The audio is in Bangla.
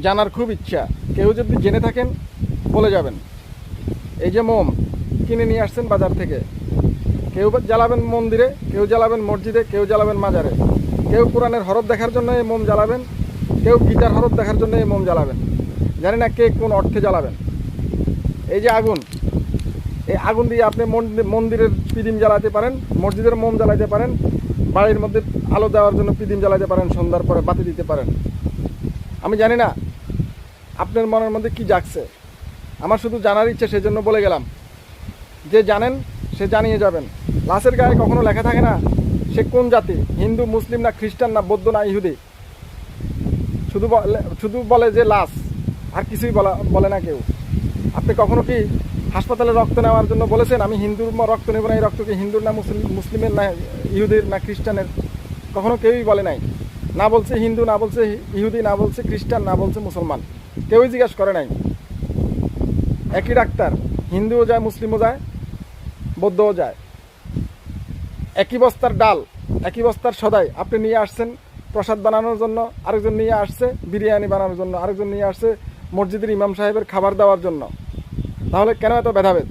জানার খুব ইচ্ছা। কেউ যদি জেনে থাকেন, বলে যাবেন। এই যে মোম, কিনে নিয়ে আসছেন বাজার থেকে। কেউ জ্বালাবেন মন্দিরে, কেউ জ্বালাবেন মসজিদে, কেউ জ্বালাবেন মাজারে। কেউ কোরআনের হরফ দেখার জন্য এই মোম জ্বালাবেন, কেউ গীতার হরফ দেখার জন্য এই মোম জ্বালাবেন। জানি না কে কোন অর্থে জ্বালাবেন। এই যে আগুন, এই আগুন দিয়ে আপনি মন্দি- মন্দিরের পিদিম জ্বালাতে পারেন, মসজিদের মোম জ্বালাতে পারেন, বাড়ির মধ্যে আলো দেওয়ার জন্য পিদিম জ্বালাতে পারেন, সন্ধ্যার পরে বাতি দিতে পারেন। আমি জানি না আপনার মনের মধ্যে কি জাগছে। আমার শুধু জানার ইচ্ছে সেজন্য বলে গেলাম। যে জানেন, সে জানিয়ে যাবেন। লাশের গায়ে কখনো লেখা থাকে না সে কোন জাতি, হিন্দু, মুসলিম না খ্রিস্টান না বৌদ্ধ না ইহুদি। শুধু শুধু বলে যে লাশ, আর কিছুই বলা, বলে না কেউ। আপনি কখনো কি হাসপাতালে রক্ত নেওয়ার জন্য বলেছেন, আমি হিন্দুর রক্ত নেব না এই রক্ত কি হিন্দুর না মুসলিম, মুসলিমের না ইহুদের না খ্রিস্টানের? কখনো কেউই বলে নাই। না বলছে হিন্দু, না বলছে ইহুদি, না বলছে খ্রিস্টান, না বলছে মুসলমান। কেউই জিজ্ঞাসা করে নাই। একই ডাক্তার, হিন্দুও যায়, মুসলিমও যায়, বৌদ্ধও যায়। একই বস্তার ডাল, একই বস্তার সদাই আপনি নিয়ে আসছেন প্রসাদ বানানোর জন্য, আরেকজন নিয়ে আসছে বিরিয়ানি বানানোর জন্য, আরেকজন নিয়ে আসছে মসজিদের ইমাম সাহেবের খাবার দেওয়ার জন্য। তাহলে কেন এত ভেদাভেদ?